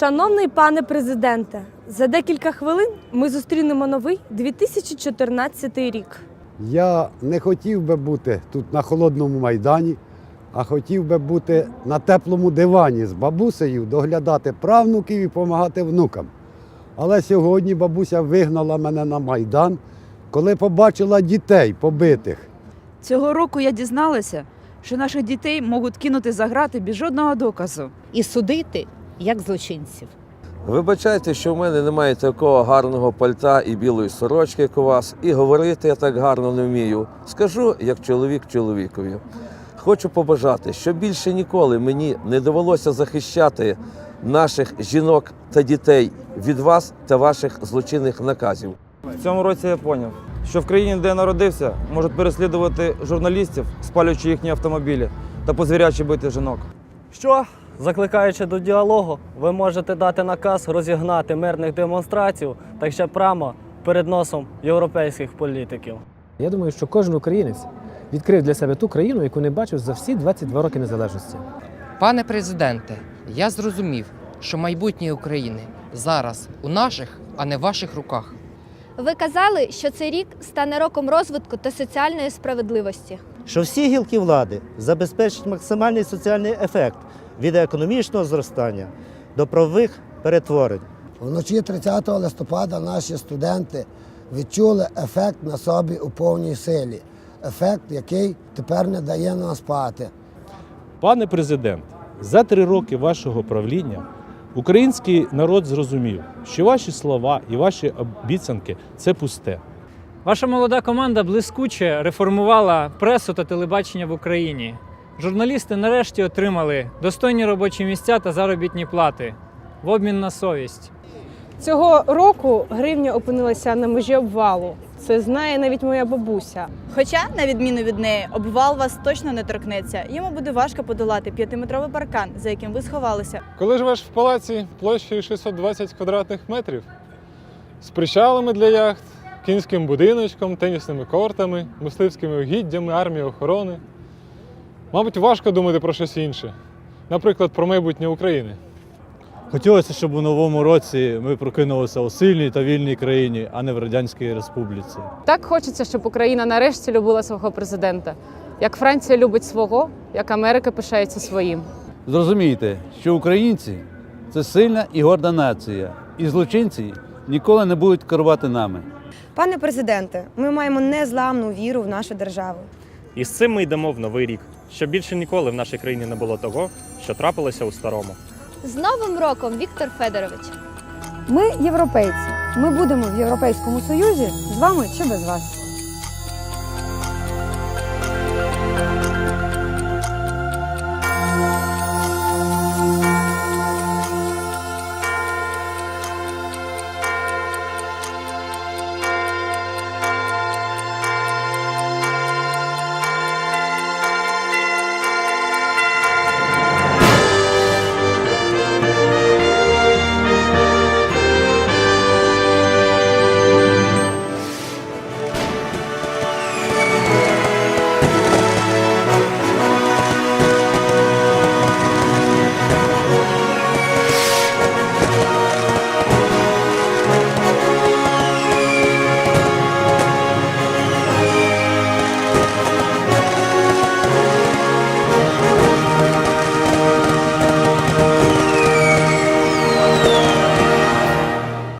Шановний пане президенте, за декілька хвилин ми зустрінемо новий 2014 рік. Я не хотів би бути тут на холодному майдані, а хотів би бути на теплому дивані з бабусею, доглядати правнуків і допомагати внукам. Але сьогодні бабуся вигнала мене на майдан, коли побачила дітей побитих. Цього року я дізналася, що наших дітей можуть кинути за грати без жодного доказу. і судити як злочинців. Вибачайте, що в мене немає такого гарного пальта і білої сорочки, як у вас, і говорити я так гарно не вмію. Скажу, як чоловік чоловікові. Хочу побажати, щоб більше ніколи мені не довелося захищати наших жінок та дітей від вас та ваших злочинних наказів. В цьому році я зрозумів, що в країні, де я народився, можуть переслідувати журналістів, спалюючи їхні автомобілі та позвірячи бити жінок. Що, закликаючи до діалогу, ви можете дати наказ розігнати мирних демонстрацій та ще прямо перед носом європейських політиків. Я думаю, що кожен українець відкрив для себе ту країну, яку не бачив за всі 22 роки незалежності. Пане президенте, я зрозумів, що майбутнє України зараз у наших, а не ваших руках. Ви казали, що цей рік стане роком розвитку та соціальної справедливості. що всі гілки влади забезпечать максимальний соціальний ефект від економічного зростання до правових перетворень. Вночі 30 листопада наші студенти відчули ефект на собі у повній силі. Ефект, який тепер не дає нам спати. Пане президент, за три роки вашого правління український народ зрозумів, що ваші слова і ваші обіцянки це пусте. Ваша молода команда блискуче реформувала пресу та телебачення в Україні. Журналісти нарешті отримали достойні робочі місця та заробітні плати в обмін на совість. Цього року гривня опинилася на межі обвалу. Це знає навіть моя бабуся. Хоча, на відміну від неї, обвал вас точно не торкнеться. Йому буде важко подолати п'ятиметровий паркан, за яким ви сховалися. Коли живеш в палаці площею 620 квадратних метрів, з причалами для яхт, кінським будиночком, тенісними кортами, мисливськими угіддями, армією охорони, мабуть, важко думати про щось інше, наприклад, про майбутнє України. Хотілося, щоб у новому році ми прокинулися у сильній та вільній країні, а не в радянській республіці. Так хочеться, щоб Україна нарешті любила свого президента. Як Франція любить свого, як Америка пишається своїм. Зрозумійте, що українці це сильна і горда нація, і злочинці ніколи не будуть керувати нами. Пане президенте, ми маємо незламну віру в нашу державу. І з цим ми йдемо в новий рік, щоб більше ніколи в нашій країні не було того, що трапилося у старому. З Новим роком, Віктор Федорович! Ми європейці. Ми будемо в Європейському Союзі з вами чи без вас.